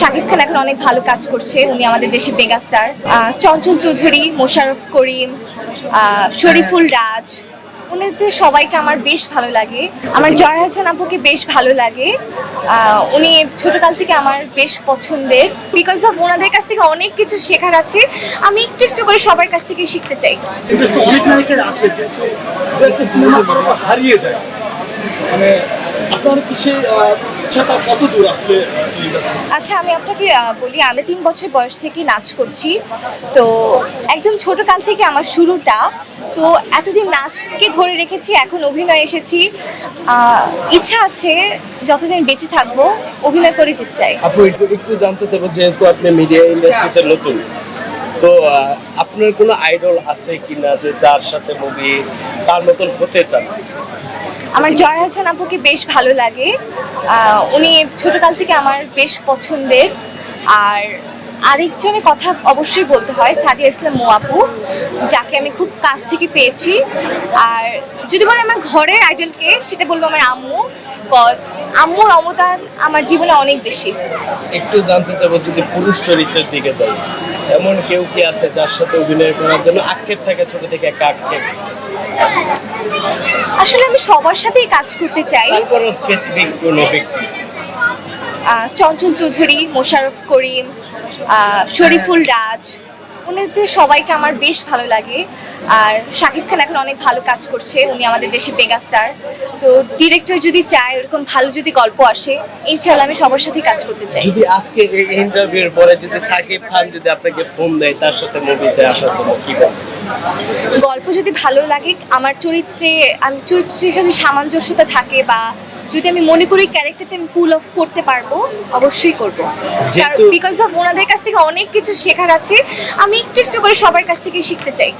শাকিব খান এখন অনেক ভালো কাজ করছে। উনি আমাদের দেশে মেগাস্টার। চঞ্চল চৌধুরী, মোশাররফ করিম শরীফুল রাজ ওনাদের সবাইকে আমার বেশ ভালো লাগে। আমার জয় হাসান আপুকে বেশ ভালো লাগে। উনি ছোটকাল থেকে আমার বেশ পছন্দের। বিকজ অফ ওনাদের কাছ থেকে অনেক কিছু শেখার আছে। আমি একটু একটু করে সবার কাছ থেকে শিখতে চাই। অনেক নায়িকের আসে হারিয়ে যায়। মানে আপনার কি ইচ্ছাটা কত দূর আসলে? আচ্ছা আমি আপনাকে বলি আমি তিন বছর বয়স থেকে নাচ করছি। তো একদম ছোট কাল থেকে আমার শুরুটা। তো এতদিন নাচকে ধরে রেখেছি এখন অভিনয় এসেছি। ইচ্ছা আছে যতদিন বেঁচে থাকব অভিনয় করে যেতে চাই। আপু একটু একটু জানতে চাবো যেহেতু আপনি মিডিয়া ইন্ডাস্ট্রিতে নতুন তো আপনার কোনো আইডল আছে কিনা যে তার সাথে মুভি তার মতন হতে চান? আমার জয় হাসান আপুকে বেশ ভালো লাগে। উনি ছোটকাল থেকে আমার বেশ পছন্দের। আর আরেকজনের কথা অবশ্যই বলতে হয়, সাদিয়া ইসলাম মো আপু, যাকে আমি খুব কাছ থেকে পেয়েছি। আর যদি বলে আমার ঘরের আইডলকে, সেটা বলব আমার আম্মু কজ আম্মুর অবদান আমার জীবনে অনেক বেশি। একটু জানতে চাবো যদি পুরুষ চরিত্রের দিকে যাই, এমন কেউ কি আছে যার সাথে অভিনয় করার জন্য আক্ষেপ থাকে ছোট থেকে একটা আক্ষেপ? আসলে আমি সবার সাথেই কাজ করতে চাই। তারপরও স্পেসিফিক কোনো ব্যক্তি? চঞ্চল চৌধুরী মোশাররফ করিম শরীফুল রাজ ওনাদের সবাইকে আমার বেশ ভালো লাগে। আর শাকিব খান এখন অনেক ভালো কাজ করছে উনি আমাদের দেশে মেগাস্টার। তো ডিরেক্টর যদি চায় এরকম ভালো যদি গল্প আসে ইনশাল্লাহ আমি সবার সাথে কাজ করতে চাই। যদি আজকে এই ইন্টারভিউর পরে যদি সাকিব খান যদি আপনাকে ফোন দেয় তার সাথে মুভিতে আসার জন্য কি বলবেন? গল্প যদি ভালো লাগে আমার চরিত্রে আমি চরিত্রের সাথে সামঞ্জস্যতা থাকে বা যদি আমি মনে করি ক্যারেক্টারটা আমি পুল অফ করতে পারব অবশ্যই করব। বিকজ অফ ওনাদের কাছ থেকে অনেক কিছু শেখার আছে আমি একটু একটু করে সবার কাছ থেকে শিখতে চাই।